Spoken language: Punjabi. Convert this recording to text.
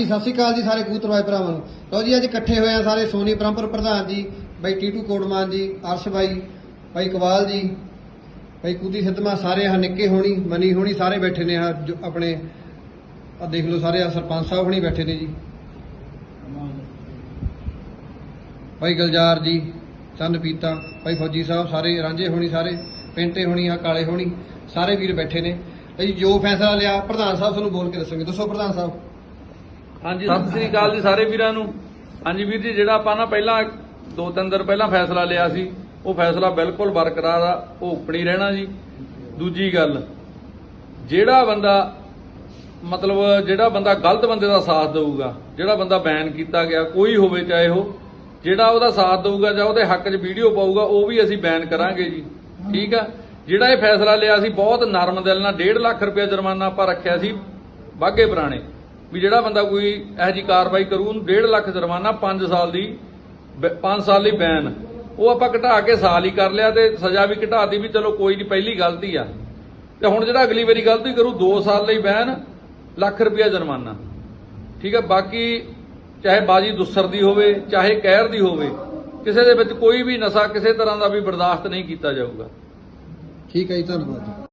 ਸਤਿ ਸ਼੍ਰੀ ਅਕਾਲ ਜੀ ਸਾਰੇ ਕਬੂਤਰਵਾਏ ਭਰਾਵਾਂ ਨੂੰ। ਲਓ ਜੀ, ਅੱਜ ਇਕੱਠੇ ਹੋਏ ਆ ਸਾਰੇ ਸੋਨੀ ਬ੍ਰਹਮਪੁਰ ਪ੍ਰਧਾਨ ਜੀ, ਬਾਈ ਟੀਟੂ ਕੋਟਮਾਨ ਜੀ, ਅਰਸ਼ ਬਾਈ ਬਾਈ ਕਵਾਲ ਜੀ, ਬਾਈ ਕੁਦੀ ਸਿੱਧਮਾ ਸਾਰੇ ਆ ਨਿੱਕੇ ਹੋਣੀ, ਮਨੀ ਹੋਣੀ, ਸਾਰੇ ਬੈਠੇ ਨੇ ਆ ਆਪਣੇ ਆ ਦੇਖ ਲਓ ਸਾਰੇ ਆ ਸਰਪੰਚ ਸਾਹਿਬ ਹੋਣੀ ਬੈਠੇ ਨੇ ਜੀ। ਬਾਈ ਗਲਜਾਰ ਜੀ ਚੰਨ ਪੀਤਾ ਬਾਈ ਫੌਜੀ ਸਾਹਿਬ ਸਾਰੇ, ਰਾਂਝੇ ਹੋਣੀ ਸਾਰੇ, ਪਿੰਟੇ ਹੋਣੀ ਆ ਕਾਲੇ ਹੋਣੀ, ਸਾਰੇ ਵੀਰ ਬੈਠੇ ਨੇ। ਜੀ ਜੋ ਫੈਸਲਾ ਲਿਆ, ਪ੍ਰਧਾਨ ਸਾਹਿਬ ਤੁਹਾਨੂੰ ਬੋਲ ਕੇ ਦੱਸੋਗੇ। ਦੱਸੋ ਪ੍ਰਧਾਨ ਸਾਹਿਬ। ਹਾਂਜੀ, ਸਤਿ ਸ੍ਰੀ ਅਕਾਲ ਜੀ ਸਾਰੇ ਵੀਰਾਂ ਨੂੰ। ਹਾਂਜੀ ਵੀਰ ਜੀ, ਜਿਹੜਾ ਆਪਾਂ ਨਾ ਪਹਿਲਾਂ ਦੋ ਤਿੰਨ ਦਿਨ ਪਹਿਲਾਂ ਫੈਸਲਾ ਲਿਆ ਸੀ, ਉਹ ਫੈਸਲਾ ਬਿਲਕੁਲ ਬਰਕਰਾਰ ਆ, ਉਹ ਉਪਣੀ ਰਹਿਣਾ ਜੀ। ਦੂਜੀ ਗੱਲ, ਜਿਹੜਾ ਬੰਦਾ ਮਤਲਬ ਜਿਹੜਾ ਬੰਦਾ ਗਲਤ ਬੰਦੇ ਦਾ ਸਾਥ ਦੇਊਗਾ, ਜਿਹੜਾ ਬੰਦਾ ਬੈਨ ਕੀਤਾ ਗਿਆ, ਕੋਈ ਹੋਵੇ ਚਾਹੇ ਉਹ, ਜਿਹੜਾ ਉਹਦਾ ਸਾਥ ਦੇਊਗਾ ਜਾਂ ਉਹਦੇ ਹੱਕ 'ਚ ਵੀਡੀਓ ਪਾਊਗਾ, ਉਹ ਵੀ ਅਸੀਂ ਬੈਨ ਕਰਾਂਗੇ ਜੀ। ਠੀਕ ਆ? ਜਿਹੜਾ ਇਹ ਫੈਸਲਾ ਲਿਆ ਸੀ, ਬਹੁਤ ਨਰਮ ਦਿਲ ਨਾਲ 1.5 ਲੱਖ ਰੁਪਏ ਜੁਰਮਾਨਾ ਆਪਾਂ ਰੱਖਿਆ ਸੀ ਬਾਗੇ ਪੁਰਾਣੇ। ਵੀ ਜਿਹੜਾ ਬੰਦਾ ਕੋਈ ਇਹੋ ਜੀ ਕਾਰਵਾਈ ਕਰੂ, ਉਹਨੂੰ 1.5 ਲੱਖ ਜੁਰਮਾਨਾ 5 ਸਾਲ ਦੀ 5 ਸਾਲ ਲਈ ਬੈਨ। ਉਹ ਆਪਾਂ ਘਟਾ ਕੇ ਸਾਲ ਹੀ ਕਰ ਲਿਆ ਤੇ ਸਜ਼ਾ ਵੀ ਘਟਾਤੀ ਵੀ ਚਲੋ ਕੋਈ ਨਹੀਂ, ਪਹਿਲੀ ਗਲਤੀ ਆ। ਤੇ ਹੁਣ ਜਿਹੜਾ ਅਗਲੀ ਵਾਰੀ ਗਲਤੀ ਕਰੂ 2 ਸਾਲ ਲਈ ਬੈਨ, ਲੱਖ ਰੁਪਇਆ ਜੁਰਮਾਨਾ। ਠੀਕ ਹੈ ਬਾਕੀ ਚਾਹੇ ਬਾਜੀ ਦੁਸਰ ਦੀ ਹੋਵੇ, ਚਾਹੇ ਕਹਿਰ ਦੀ ਹੋਵੇ, ਕਿਸੇ ਦੇ ਵਿੱਚ ਕੋਈ ਵੀ ਨਸ਼ਾ ਕਿਸੇ ਤਰ੍ਹਾਂ ਦਾ ਵੀ ਬਰਦਾਸ਼ਤ ਨਹੀਂ ਕੀਤਾ ਜਾਊਗਾ। ਠੀਕ ਹੈ ਜੀ, ਧੰਨਵਾਦ।